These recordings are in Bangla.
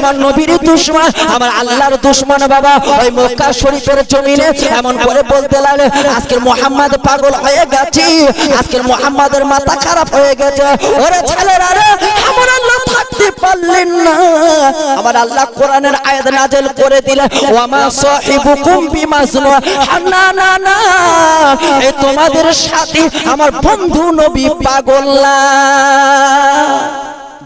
আমার নবীর দুশ্মন, আমার আল্লাহর দুশ্মন বাবা, ওই মক্কা শরীফের জমিনে এমন করে বলতে লাগলে আজকের মোহাম্মদ পাগল হয়ে গেছে আজকের মোহাম্মদের মাথা খারাপ হয়ে গেছে। ওরে ছেলেরা রে আমার আল্লাহ থাকতে পারলেন না। আমার আল্লাহ কোরআনের আয়াত নাজেল করে দিলে ওয়ামা সাহিবুকুম বিমাজনুন না না না এই তোমাদের সাথে আমার বন্ধু নবী পাগল না।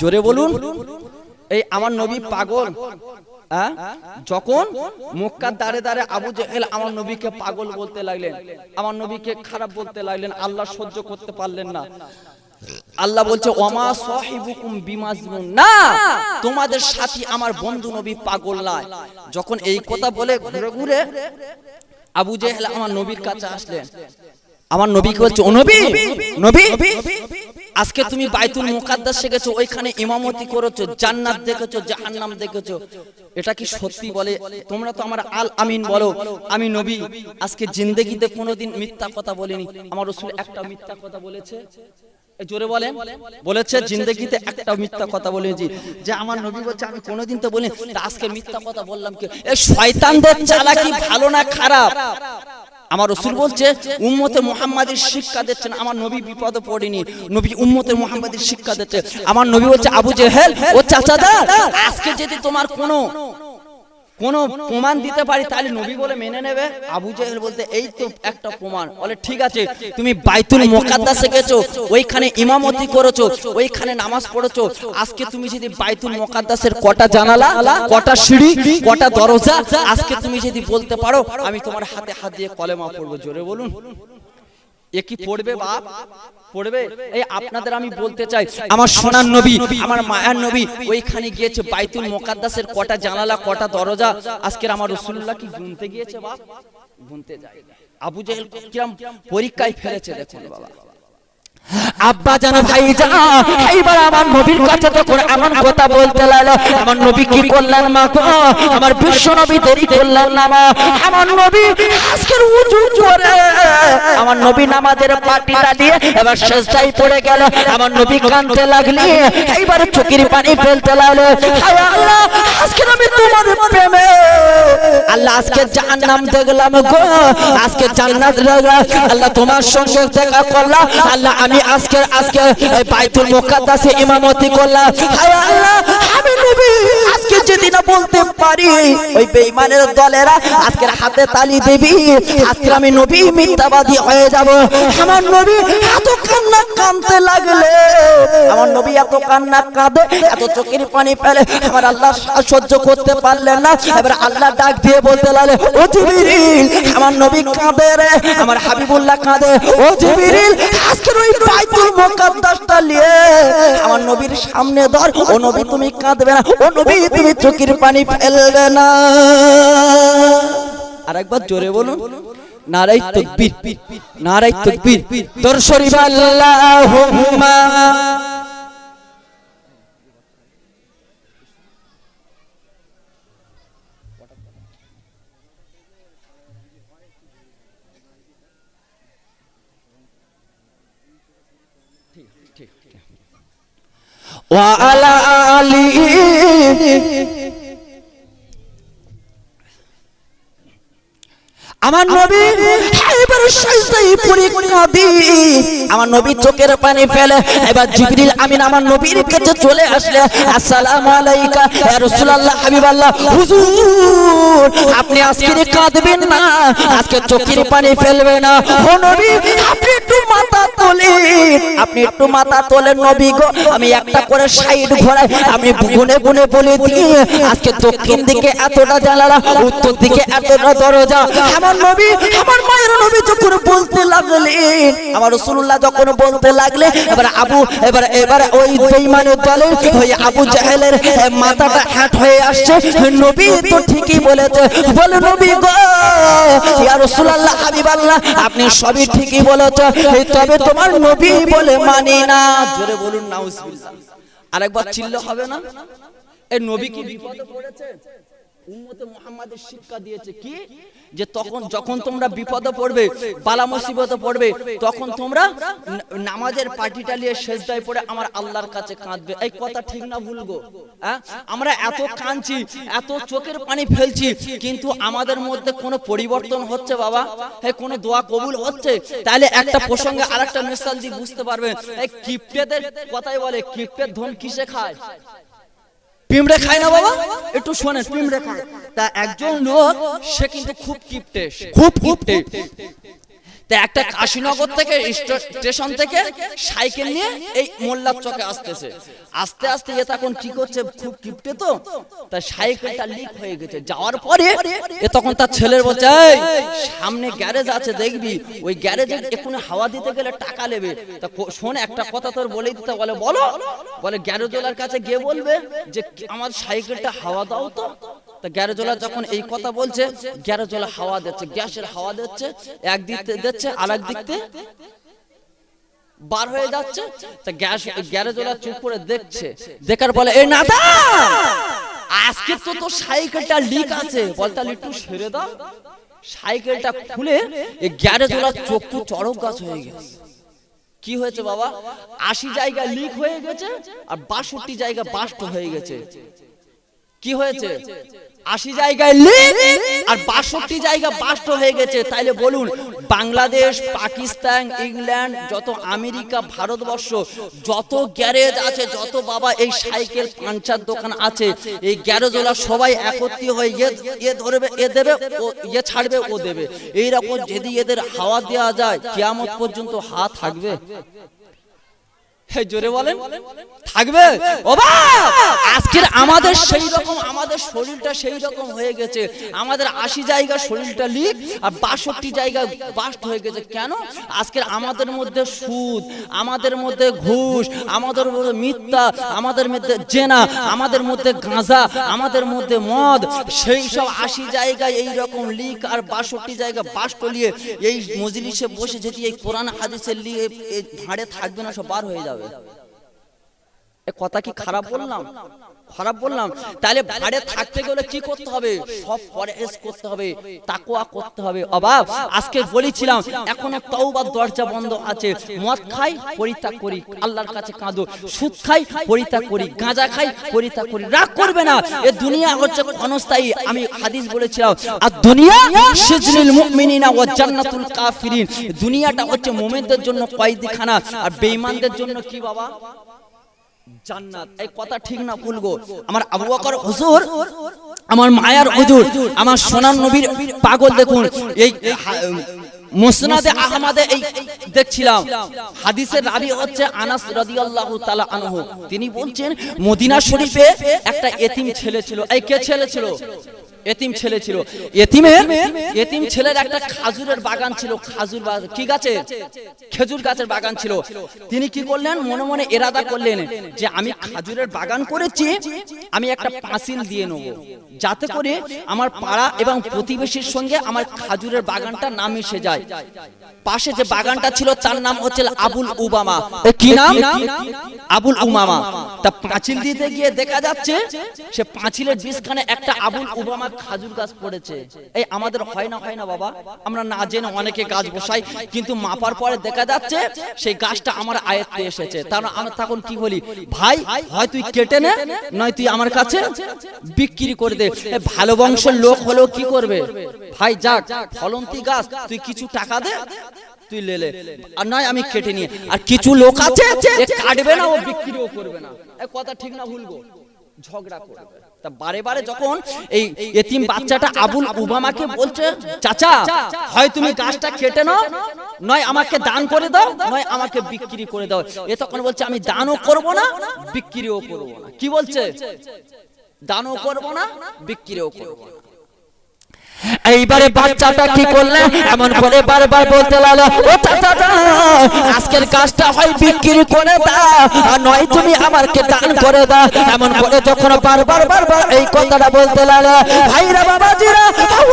জোরে বলুন। এই আমার নবী পাগল? যখন মক্কার দাঁড়ে দাঁড়ে আবু জেহেল আমার নবীকে পাগল বলতে লাগলেন। আমার নবীকে খারাপ বলতে লাগলেন। আল্লাহ সহ্য করতে পারলেন না। আল্লাহ বলছে ওমা সাহিবুকুম বিমাজনুন। না তোমাদের সাথী আমার বন্ধু নবী পাগল নয়। যখন এই কথা বলে ঘুরে ঘুরে আবু জেহেল আমার নবীর কাছে আসলেন। আমার নবীকে বলছে ও নবী নবী আজকে তুমি বাইতুল মুকাদ্দাস শিখেছো ওইখানে ইমামতি করেছ জান্নাত দেখেছ জাহান্নাম দেখেছ। এটা কি সত্যি বলে? তোমরা তো আমার আল আমিন বলো। আমি নবী। আজকে জিন্দেগিতে কোনোদিন মিথ্যা কথা বলিনি। আমার রসুল একটা মিথ্যা কথা বলেছে। জোরে বলেন। বলেছে জিন্দেগিতে একটা মিথ্যা কথা বলেছি। যে আমার নবী বলছে আমি কোনোদিন তো বলিনি। তা আজকে মিথ্যা কথা বললাম কি? এই শয়তানদের চালাকি ভালো না খারাপ? আমার রসুল বলছে উম্মতে মুহাম্মাদের শিক্ষা দিচ্ছেন আমার নবী বিপদে পড়েনি। নবী উম্মতে মুহাম্মাদের শিক্ষা দিচ্ছে। আমার নবী বলছে আবু জেহেল ও চাচাদা আজকে যদি তোমার কোনো কোন প্রমাণ দিতে পারি তাহলে নবী বলে মেনে নেবে। আবু জেহেল বলতে এই তো একটা প্রমাণ। বলে ঠিক আছে তুমি বাইতুল মোকাদ্দাসে গেছো ওইখানে ইমামতি করেছ ওইখানে নামাজ পড়েছো। আজকে তুমি যদি বাইতুল মোকাদ্দাসের কটা জানালা কটা সিঁড়ি কটা দরজা আজকে তুমি যদি বলতে পারো আমি তোমার হাতে হাত দিয়ে কলেমা পড়ব জোরে বলুন। এ কি পড়বে বাপ? পড়বে? এই আপনাদের আমি বলতে চাই আমার সোনার নবী আমার মায়ার নবী ওইখানে গিয়েছে বাইতুল মোকাদ্দাসের কটা জানালা কটা দরজা? আজকের আমার রসুল্লাহ কি গুনতে গিয়েছে বাপ? গুনতে যায় আবু জাহেল কিরাম পরীক্ষায় ফেলেছে দেখুন বাবা। আব্বা জান ভাই যা এইবার আমার নবীর কাছে তখন এমন কথা বলতে লাগল, আমার নবী কি করলেন মা গো? আমার বিশ্ব নবী দেরি করলেন না মা। আমার নবী আজকের উঁচু করে আমার নবী নামাজের পাটিটা দিয়ে এবার শেষটাই পড়ে গেল। আমার নবী কাঁদতে লাগলি, এইবার চোখের পানি ফেলতে লাগল। আল্লাহ, আজকে আমি তোমার প্রেমে। আল্লাহ আজকে জাহান্নাম দেখলাম গো। আজকে জান্নাত দেখলাম। আল্লাহ তোমার সঙ্গে দেখা করলাম। আল্লাহ আমি আজকে আজকে এই বাইতুল মুকাদ্দাসে ইমামতি করলাম। হায় আল্লাহ আমি নবী, আজকে যদি না বলতে পারি, ওই বেঈমানের দলেরা আজকের হাতে তালি দেবি আজকে আমি নবী মিথ্যাবাদী হয়ে যাব। আমার নবী এত কান্না কাঁদতে লাগলে, আমার নবী এত কান্না কাঁদে, এত চোখের পানি ফেলে, আমার আল্লাহ সহ্য করতে পারলেন না। এবার আল্লাহ ডাক দিয়ে বলতে লাগলে, ও জিবরিল, আমার নবী কাঁদে রে, আমার হাবিবুল্লাহ কাঁদে। ও জিবরিল, আজকের ওই বাইতুল মুকাদ্দাসটা নিয়ে আমার নবীর সামনে ধর। ও নবী, তুমি কাঁদবে না। ও নবী, তুমি চোখের পানি ফেলবে না। আরেকবার জোরে বলুন। নারাই তকবীর। নারাই তকবীর। তোর শরীফ আল্লাহুম্মা وعلى آله আমার নবী এবার সাজদাই পড়ে কাঁদি আমার নবী চোখের পানি ফেলে। এবার জিবরিল আমিন আমার নবীর কাছে চলে আসলে আসসালামু আলাইকা ইয়া রাসূলুল্লাহ হাবিবাল্লাহ হুজুর। আপনি আজকে কাঁদবেন না আজকে চোখের পানি ফেলবে না। ও নবী আপনি একটু মাথা তোলেন আপনি একটু মাথা তোলেন নবী গো আমি একটা করে সাইড ঘোরাই। আমি গুনে গুনে বলে দিই আজকে দক্ষিণ দিকে এতটা জানালা উত্তর দিকে এতটা দরজা। আমার নবী, আমার মায়ের নবী যখন বলতে লাগলেন আমার রাসূলুল্লাহ যখন বলতে লাগলে, এবার আবু, এবার এবার ওই বেঈমানের দলে ওই আবু জাহেলের মাথাটা হ্যাট হয়ে আসছে। নবী তো ঠিকই বলেছে। বলে, নবী গো, ইয়া রাসূলুল্লাহ, হাবিবাল্লাহ, আপনি সবই ঠিকই বলেছে। তবে তোমার নবী বলে মানি না। জোরে বলুন, নাউজুবিল্লাহ। আরেকবার চিল্ল হবে না? এই নবী কি বিপদে পড়েছে? উম্মতে মুহাম্মাদের শিক্ষা দিয়েছে কি? যে তখন যখন তোমরা বিপদে পড়বে বালা মুসিবতে পড়বে তখন তোমরা নামাজের পাটিটা নিয়ে সেজদায় পড়ে আমার আল্লাহর কাছে কাঁদবে। এই কথা ঠিক না ভুলবো হ্যাঁ? আমরা এত কাঁদছি এত চোখের পানি ফেলছি কিন্তু আমাদের মধ্যে কোনো পরিবর্তন হচ্ছে বাবা? এই কোনো দোয়া কবুল হচ্ছে? তাহলে একটা প্রসঙ্গে আরেকটা মিসাল দিয়ে বুঝতে পারবেন এই কিপ্টেদের কথাই বলে কিপ্টের ধন কিসে খায়? পিমড়ে খায় না বাবা? একটু শোনেন পিমড়ে খায় তা একজন লোক সে কিন্তু খুব কিপটে খুব কিপটে তা একটা কাশীনগর থেকে স্টেশন থেকে সাইকেল নিয়ে এই মোল্লার চকে আসতেছে। আস্তে আস্তে এ তখন কি করছে? খুব কিপটে তো। তা। সাইকেলটা লিক হয়ে গেছে। যাওয়ার পরে এ তখন তার ছেলের বলছে সামনে গ্যারেজ আছে দেখবি ওই গ্যারেজে এক্ষুনি হাওয়া দিতে গেলে টাকা নেবে। তা শোন একটা কথা তোর বলেই দিতে বলে বলো। বলে গ্যারেজওয়ালার কাছে গিয়ে বলবে যে আমার সাইকেলটা হাওয়া দাও তো। দেখার বলে আজকে তো তো সাইকেলটা লিক আছে। বল তাহলে একটু সেরে দাও। সাইকেলটা খুলে এই চক্ষু চড়ক গাছ হয়ে গেছে। কি হয়েছে বাবা? আশি জায়গা লিক হয়ে গেছে আর বাষট্টি জায়গা বাস্ট হয়ে গেছে। কি হয়েছে? আশি জায়গায় লিক আর বাষট্টি জায়গা বাষ্ট হয়ে গেছে। তাইলে বলুন বাংলাদেশ পাকিস্তান ইংল্যান্ড যত আমেরিকা ভারতবর্ষ যত গ্যারেজ আছে যত বাবা এই সাইকেল পাঞ্চার দোকান আছে এই গ্যারেজওয়ালা সবাই একত্রিত হয়ে এ ধরবে এ দেবে ও এ ছাড়বে ও দেবে। এইরকম যদি এদের হাওয়া দেওয়া যায় কিয়ামত পর্যন্ত হাত থাকবে? হে জোরে বলেন। থাকবে? ও বাপ! আজকের আমাদের সেই রকম আমাদের শরীরটা সেই রকম হয়ে গেছে। আমাদের আশি জায়গা শরীরটা লিক আর বাষট্টি জায়গা বাস্ট হয়ে গেছে। কেন? আজকের আমাদের মধ্যে সুদ আমাদের মধ্যে ঘুষ আমাদের মধ্যে মিথ্যা আমাদের মধ্যে জেনা আমাদের মধ্যে গাঁজা আমাদের মধ্যে মদ সেই সব আশি জায়গায় এই রকম লিক আর বাষট্টি জায়গা বাস্ট নিয়ে এই মজলিসে বসে যদি এই কোরআন হাদিসের লিয়ে ভাঁড়ে থাকবে না সব বার হয়ে যাবে। হবে কথা কি খারাপ বললাম? খারাপ বললাম? তাহলে ভাড়ে থাকতে গেলে কি করতে হবে? সব পরেজ করতে হবে, তাকওয়া করতে হবে। অবাব, আজকে বলেছিলাম, এখনও তওবার দরজা বন্ধ আছে। মদ খাই, পরিত্যাগ করি। আল্লাহর কাছে কাঁদো। সুদ খাই, পরিত্যাগ করি। গাঁজা খাই, পরিত্যাগ করি। রাগ করবে না। এ দুনিয়া হচ্ছে ক্ষণস্থায়ী। আমি হাদিস বলেছিলাম, আর দুনিয়া সিজনুল মুমিনিনা ওয়া জান্নাতুল কাফিরিন। দুনিয়াটা হচ্ছে মুমিনদের জন্য কয়েদিখানা, আর বেঈমানদের জন্য কি বাবা? জান্নাত। এই কথা ঠিক না আমার আবু বকর হুজুর আমার মায়ার হুজুর আমার সোনার নবীর পাগল দেখুন। এই মুসনাদে আহমদে এই দেখছিলাম। হাদিসের রাবি হচ্ছে আনাস রাদিয়াল্লাহু তাআলা আনহু। তিনি বলছেন মদিনা শরীফে একটা এতিম ছেলে ছিল এই কে ছেলে? ছিল? এতিম ছেলে ছিল এতিমের এতিম ছেলের একটা খাজুরের বাগান ছিল। খাজুর কি গাছে খেজুর গাছের বাগান ছিল। তিনি কি করলেন? মনে মনে এরাদা করলেন যে আমি খাজুরের বাগান করেছি। আমি একটা পাঁচিল দিয়ে নেব। যাতে করে আমার পাড়া এবং প্রতিবেশীর সঙ্গে আমার খাজুরের বাগানটা না মিশে যায়। পাশে যে বাগানটা ছিল তার নাম হচ্ছে আবুল উবামা। কি নাম? আবুল উমামা। তা পাঁচিল দিতে গিয়ে দেখা যাচ্ছে সে পাঁচিলের বিছখানে একটা আবুল উবামা খাজুর গাছ পড়েছে। এই আমাদের হয় না হয় না বাবা আমরা না জেনে অনেকে গাছ বসাই কিন্তু মাপার পরে দেখা যাচ্ছে সেই গাছটা আমার আয়ত্তে এসেছে। তার আমরা তখন কি বলি ভাই হয় তুই কেটে নে নয় তুই আমার কাছে বিক্রি করে দে। ভালো বংশের লোক হলেও কি করবে? ভাই যাক ফলন্তি গাছ তুই কিছু টাকা দে তুই লেলে আর নয় আমি কেটে নিয়ে। আর কিছু লোক আছে এ কাটবে না ও বিক্রিও করবে না। এ কথা ঠিক না ভুলবো ঝগড়া করবে। তা বারে বারে যখন এই এতিম বাচ্চাটা আবুল উবামাকে বলছে চাচা হয় তুমি গাছটা কেটে নাও নয় আমাকে দান করে দাও নয় আমাকে বিক্রি করে দাও। এ তখন বলছে আমি দানও করব না বিক্রিও করব না। কি বলছে? দানও করব না বিক্রিও করব না। এইবারে বাচ্চাটা কি করলে? এমন করে বারবার বলতে লাগল, ও চাচা আজকের কাজটা হয় বিক্রি করে দাও, আর নয় তুমি আমাকে দান করে দাও। এমন করে যখন বারবার বারবার এই কথাটা বলতে লাগল, ভাইরা, বাবাজিরা,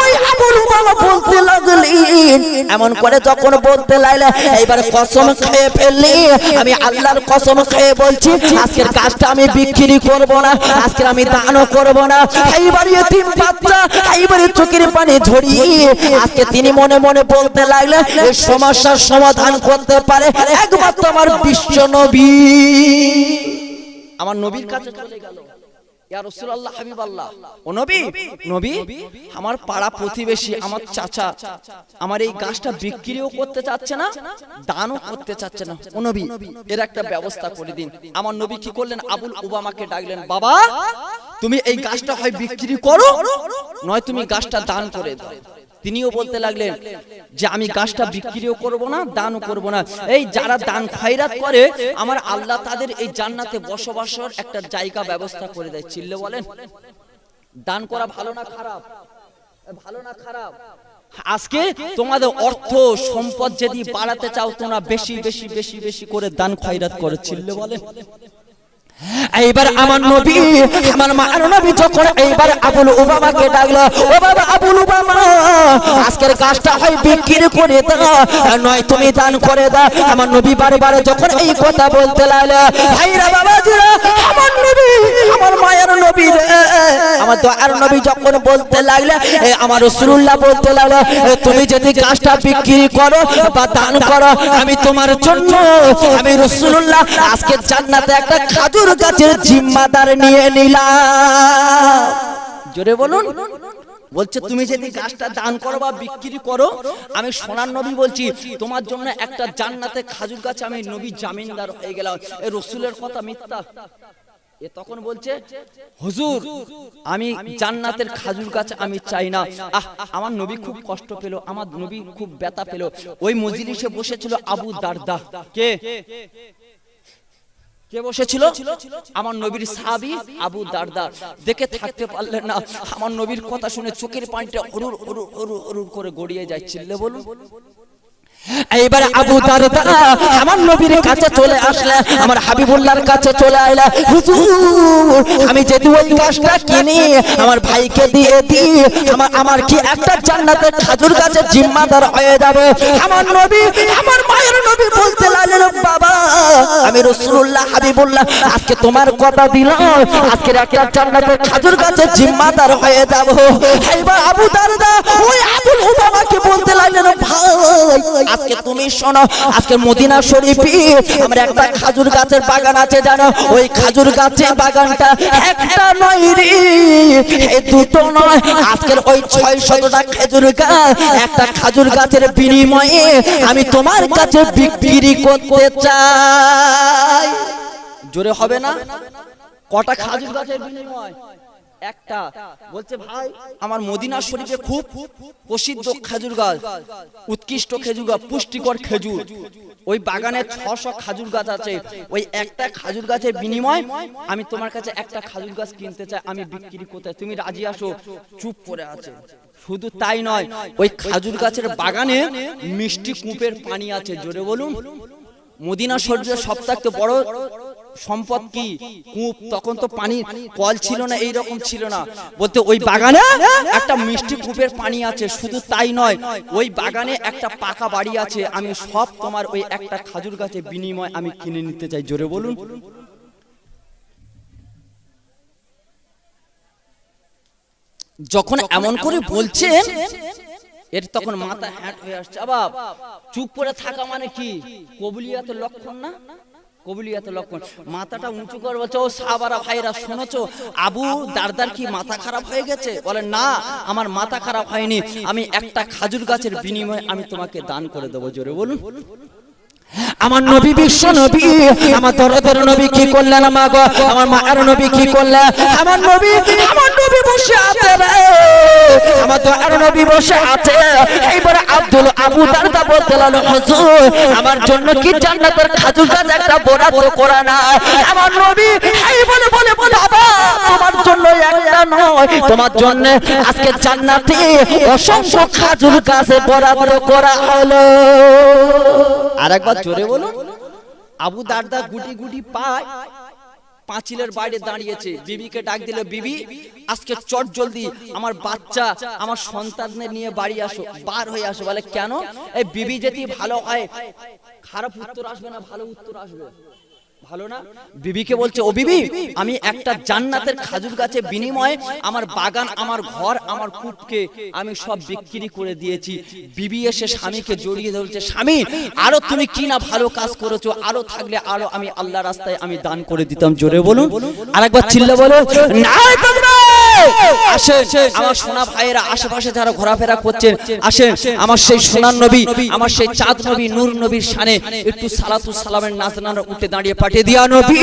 ওই আবুল বাবা বলতে লাগলেন। এমন করে যখন বলতে লাগলে, এইবার কসম খেয়ে ফেললি, আমি আল্লাহর কসম খেয়ে বলছি, আজকের কাজটা আমি বিক্রি করব না আজকে আমি দানও করব না। এইবার তিন বাচ্চা, এইবারে চোখের পানি ঝরিয়ে আজকে তিনি মনে মনে বলতে লাগলেন এই সমস্যার সমাধান করতে পারে একমাত্র আমার বিশ্ব নবী। আমার নবীর কাছে চলে গেল। আমার পাড়া প্রতিবেশী আমার চাচা আমার এই গাছটা বিক্রিও করতে চাচ্ছে না দানও করতে চাচ্ছে না। ও নবী এর একটা ব্যবস্থা করে দিন। আমার নবী কি করলেন? আবুল ওবামাকে ডাকলেন বাবা তুমি এই গাছটা হয় বিক্রি করো নয় তুমি গাছটা দান করে দাও। তিনিও বলতে লাগলেন যে আমি গাছটা বিক্রিও করব না দানও করব না। এই যারা দান খয়রাত করে আমার আল্লাহ তাদের এই জান্নাতে বসবাসের একটা জায়গা ব্যবস্থা করে দেয়। চিল্লে বলেন? দান করা ভালো না খারাপ? ভালো না খারাপ। আজকে তোমাদের অর্থ সম্পদ যদি বাড়াতে চাও তোমরা বেশি বেশি বেশি বেশি করে দান খয়রাত করে। চিল্লে বলেন? এইবার আমার নবী, আমার মার নবী যখন এইবার আবুল ওবামাকে ডাকলো, ও বাবা আবুল ওবামা আজকের কাজটা হয় বিক্রি করে দাও আর নয় তুমি দান করে দাও। আমার নবী বারে যখন এই কথা বলতে লাগল, ভাইরা, বাবাজিরা, আমার নবী, আমার মায়ের নবী রে। আমার দয়ার নবী যখন বলতে লাগলে আমার রাসূলুল্লাহ বলতে লাগল তুমি যদি কাজটা বিক্রি করো বা দান করো, আমি তোমার জন্য, আমি রাসূলুল্লাহ আজকে জান্নাতে একটা খাজুর গাছের জিম্মাদার নিয়ে নিলাম। জোরে বলুন। বলছে তুমি যদি গাছটা দান করো বা বিক্রি করো আমি সোনার নবী বলছি তোমার জন্য একটা জান্নাতে খাজুর গাছ আমি নবী জামিনদার হয়ে গেলাম। এই রসুলের কথা মিথ্যা। এ তখন বলছে হুজুর আমি জান্নাতের খাজুর গাছ আমি চাই না। আহ আমার নবী খুব কষ্ট পেল আমার নবী খুব ব্যথা পেল। ওই মজলিসে বসেছিল আবু দারদা। কে? আমার নবীর আবু দারদার। দেখে পারলেন না। আমার নবীর কথা শুনে চোখের পানিটা অরুর করে গড়িয়ে যাচ্ছিল বলুন। এইবার আবু দারদা আমার নবীর কাছে চলে আসলে আমার হাবিবুল্লাহর কাছে চলে আইলা হুজুর আমি যদি ওই গাছটা কিনি আমার ভাইকে দিয়ে দিই। আমার আমার কি একটা জান্নাতের খাজুর গাছের জিম্মাদার হয়ে যাবে? আমার নবী আমার মায়ের নবী বলতে লাগলেন বাবা আমি রাসূলুল্লাহ হাবিবুল্লাহ আজকে তোমার কথা দিলাম। আজকে একটা জান্নাতের খাজুর গাছের জিম্মাদার হয়ে যাব। এইবার আবু দারদা ওই আবুল ওবামাকে বলতে লাগলেন ভাই আজকে তুমি শোনো, আজকে মদিনা শরীফে আমার একটা খাজুর গাছের বাগান আছে জানো? ওই খাজুর গাছের বাগানটা একটা নয় রে দুটো নয়। আজকের ওই ছয় শতটা খেজুর গাছ, একটা খাজুর গাছের বিনিময়ে আমি তোমার কাছে বিক্রি করতে চাই। জোরে হবে না? কটা খাজুর গাছের বিনিময়? একটা। বলছে, ভাই, আমার মদিনা শরীফে খুব প্রসিদ্ধ খেজুর গাছ, উৎকৃষ্ট খেজুর গাছ, পুষ্টিকর খেজুর। ওই বাগানে ছশো খাজুর গাছ আছে। ওই একটা খাজুর গাছের বিনিময় আমি তোমার কাছে একটা খাজুর গাছ কিনতে চাই, আমি বিক্রি করতে তুমি রাজি আসো চুপ করে আছে। শুধু তাই নয়, ওই খাজুর গাছের বাগানে মিষ্টি কূপের পানি আছে। জোরে বলুন। মদিনা শরীফের সবথেকে বড় সম্পদ কি? কূপ? তখন তো পানি কল ছিল না এই রকম ছিল না। বলতে ওই বাগানে একটা মিষ্টি কূপের পানি আছে শুধু তাই নয় ওই বাগানে একটা পাকা বাড়ি আছে আমি সব তোমার ওই একটা খাজুর গাছের বিনিময় আমি কিনে নিতে চাই। জোরে বলুন। যখন এমন করে বলছেন এর তখন মাথা হ্যাট হয়ে আসছে। আবাব চুপ করে থাকা মানে কি? কবুলিয়াতের লক্ষণ না? কবুলিয়াতের লক্ষণ। মাথাটা উঁচু করে বলছে ও সাবারা ভাইরা শুনেছ? আবু দারদার কি মাথা খারাপ হয়ে গেছে? বলে না আমার মাথা খারাপ হয়নি। আমি একটা খাজুর গাছের বিনিময়ে আমি তোমাকে দান করে দেবো। জোরে বলুন। আমার নবী বিশ্ব নবী, আমার দরদের নবী কি করলেন মা গো আমার মায়ের নবী কি করলেন? আমার নবী আমার নবী বসে আছে রে। আমার দয়ার নবী বসে আছে। এইবার আব্দুল আবু দারদা বলতে লাগল, হুজুর, আমার জন্য কি জান্নাতের খাজুর গাছ একটা বরাদ্দ করা না আমার নবী, এই বলে বলে বলে বাবা তোমার জন্য একটা নয়। তোমার জন্য আজকে জান্নাতে অসংখ্য খাজুর গাছে বরাদ্দ করা হলো। আর একবার জোরে বলুন। আবু দারদা গুটি গুটি পায় পাঁচিলের বাইরে দাঁড়িয়েছে। বিবিকে ডাক দিল বিবি আজকে চট জলদি আমার বাচ্চা আমার সন্তানদের নিয়ে বাড়ি আসো বার হয়ে আসো। বলে কেন? এই বিবি যদি ভালো হয় খারাপ উত্তর আসবে না ভালো উত্তর আসবে। ভালো না? বিবিকে বলছে, ও বিবি, আমি একটা জান্নাতের খাজুর গাছে বিনিময়ে আমার বাগান, আমার ঘর, আমার কূপকে আমি সব বিক্রি করে দিয়েছি। বিবি এসে স্বামীকে জড়িয়ে ধরছে, স্বামী, আরও তুমি কি না ভালো কাজ করেছ? আরও থাকলে আরও আমি আল্লাহ রাস্তায় আমি দান করে দিতাম। জোরে বলুন। আরেকবার চিল্লা বলো না আসেন আমার সোনা ভাইয়েরা আশেপাশে যারা ঘোরাফেরা করছেন আসেন আমার সেই সোনার নবী আমার সেই চাঁদ নবী নূর নবীর সানে একটু সালাতু সালামের নাজনার উঠে দাঁড়িয়ে পাঠিয়ে দিয়া নবী।